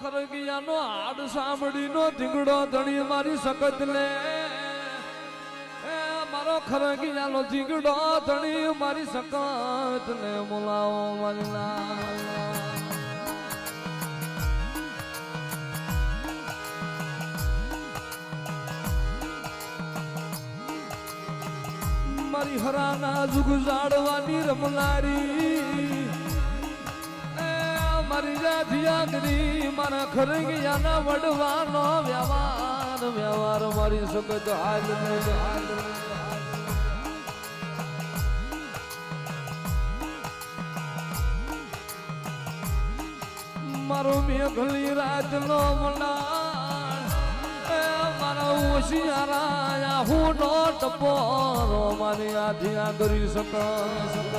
ખરગિયાનો હાડ સાંભળીનો ધીંગડો ધણી મારી સખત લે મારો ખરગિયાનો ધીંગડો ધણી મારી સખત ને બોલાવો મારી મારી હરાના જુગ જાડવાની રમનારી. મારી જાધિયા કરી મારા ખરગિયાના વડવાનો વ્યવહાર વ્યવહાર મારી સખત હાલ ને હાલ ને. મારો મેઘલી રાત નો એ મારા હોશિયારા હું નો ટપો મારી આધિયા કરી શક શક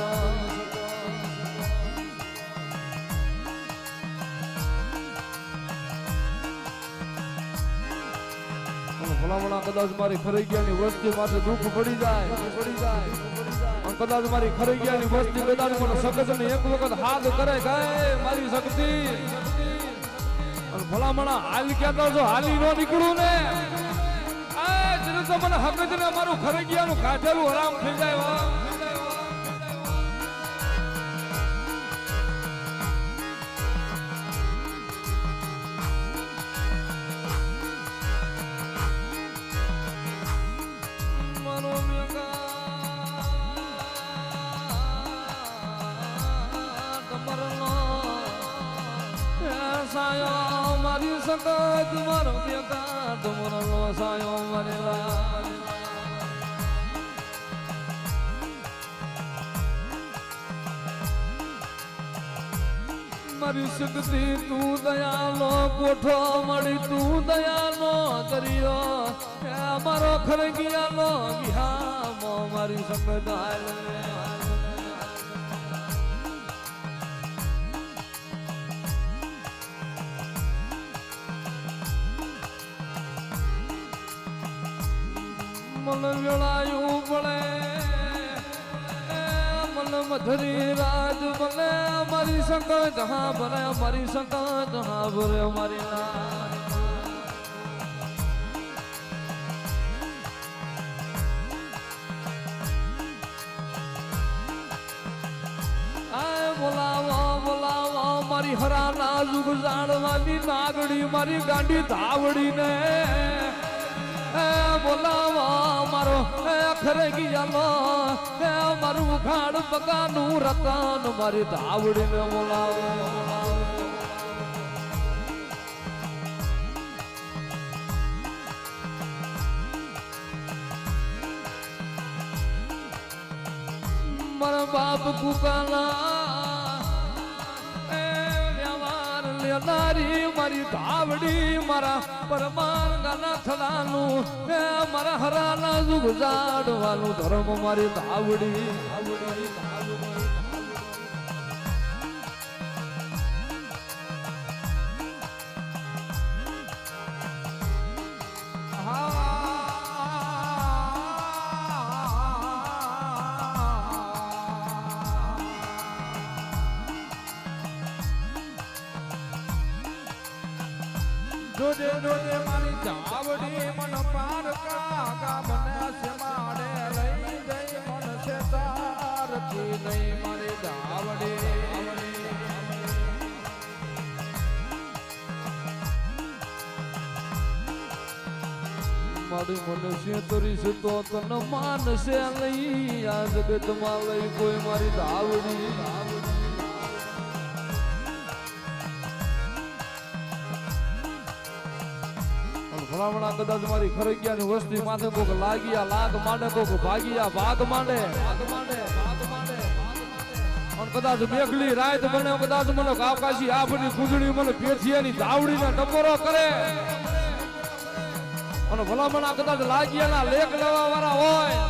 ભલામણા કદાચ મારી ખરી ગયાની વસ્તી માથે દુઃખ પડી જાય. પડી જાય કદાચ મારી ખરી ગયાની વસ્તી કદાચ મને સખત ને એક વખત હાથ કરે ગાય મારી શક્તિ. અને ભલામણા હાલ કહેતા જો હાલી ન નીકળું ને. આ જેને તો મને હક જ ને મારું ખરી ગયાનું કાઢેલું હરામ થઈ જાય મારી સખત તમારો મેઘાટ તમારો સાયો મરેલા મારી શક્તિ તું દયાલો કોઠો મળી તું દયાલો, દરિયો હે મારો ખરગિયાનો વિહામો મારી શક્ત હાલ રે. મન વેળાયું પડે એ મન મધરી રાત બને મારી સંકટ હા ભરે મારી સંકટ હા ભરે મારી ના આય બોલાવો બોલાવો મારી હરાના જુગ જાણવાની નાગડી મારી ગાંડી ધાવડી ને એ બોલાવો મારો અખરે ગિયાલો મારું ખાડ બગાનું રતન મારી ધાવડીને બોલાવો. મારા બાપ કુકાલા વ્યવહાર મારી ધાવડી, મારા પરમાર ગાના થડાનું એ મારા હરાના જુગ જાડવાનું ધર્મ મારી ધાવડી. જોજે જોજે મારી ચાવડી મન પારકા મને સમાડે લઈ જઈ મન છે તારતી નહીં મારી ચાવડી મારી મનુષ્ય તરીશ તો તન માનશે લઈ આ જગતમાં લઈ કોઈ મારી ધાવડી પણ કદાચ મારી ખરગિયાની વસ્તી માથે કોક લાગ્યા લાગ માંડે, કોક ભાગિયા ભાગ માંડે. કદાચ મેઘલી રાત બને કદાચ મને કાકાશી આભની કુંજણી મને પેથિયાની ધાવડીને ટકોરો કરે. અને ભલામણા કદાચ લાગિયાના લેખ લેવા વાળા હોય.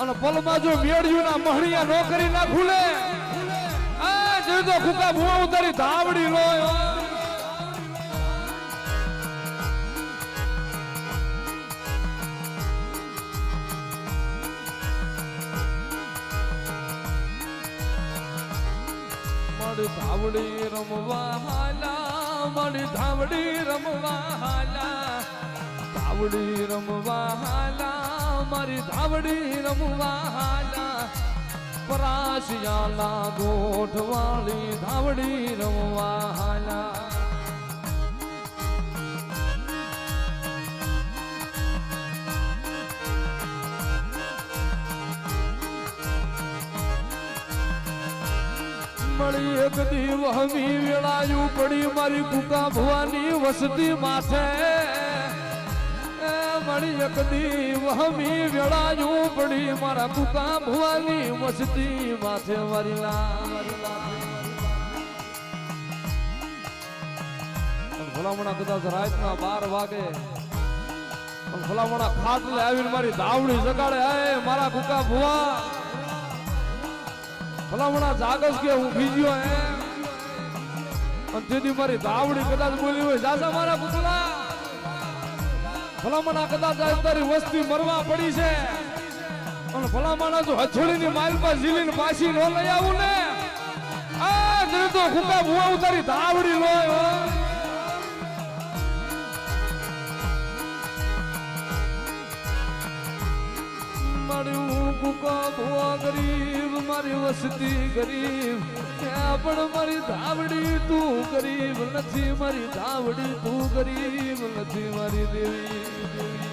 અને પલમાં જો મેળ્યુંના મહણિયા નોકરી ના ખુલે. આ જે તો ભૂવા ઉતારી ધાવડી લોય. મારી ધાવડી રમવા હાલા મારી ધાવડી રમવા હાલા ધાવડી રમવા હાલા મારી ધાવડી રમવા હાલા પરાશિયાલા ગોઠવાળી ધાવડી રમવા હાલા મળી એક દી વહમી વેળાયું પડી મારી કુકા ભવાની વસતી માથે મળી એક દી વહમી વેળાયું પડી મારા કુકા ભવાની વસતી માથે મારી લા મારી લા. પણ ભલામણા કદાચ રાતના બાર વાગે ભલામણા ખાટલે આવીને મારી ધાવડી જગાડે મારા કુકા ભુવા ભલામણા જાગસ કે હું બીજો હે અને તેથી મારી ધાવડી કદાચ બોલી હોય જાસા મારા કુકલા ભલામણા કદાચ તારી વસ્તી મરવા પડી છે. અને ભલામણા જો હથોડીની માલપા ઝીલીને પાછી ન લઈ આવું ને. આ તો કુકા ભુવા ઉતારી ધાવડી લોય, હો. મારી વસ્તી ગરીબ. પણ મારી ધાવડી તું ગરીબ. નથી મારી ધાવડી તું ગરીબ. નથી મારી દેવી.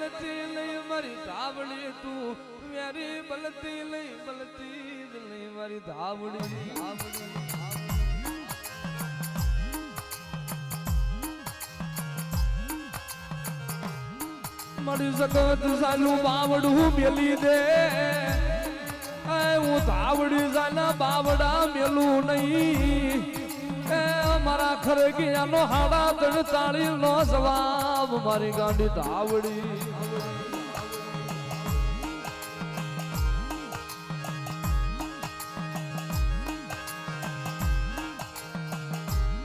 બલતી લઈ મારી ધાવડી તું. વેરી બલતી લઈ બલતી લઈ મારી ધાવડી ધાવડી મારી જગત સાનું બાવડું મેલી દે. હું ધાવડી જાના બાવડા મેલું નહીં. મારા ખરે ગયાનો હાડા તડતાળી નો જવાબ મારી ગાંડી ધાવડી.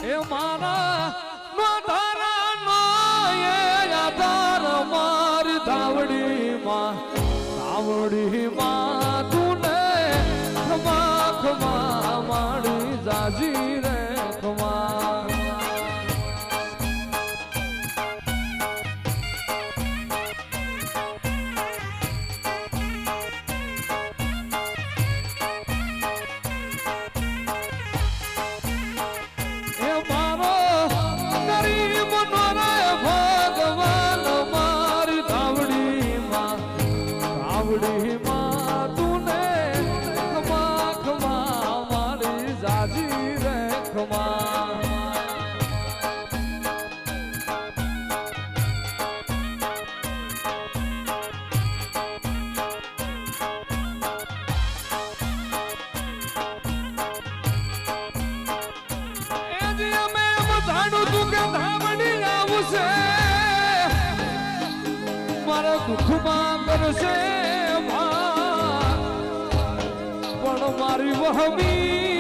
એ મારા માધારા નો એ આધાર મારી ધાવડી માં ધાવડી માં દુઃખમાં કરશે. પણ મારી વહમી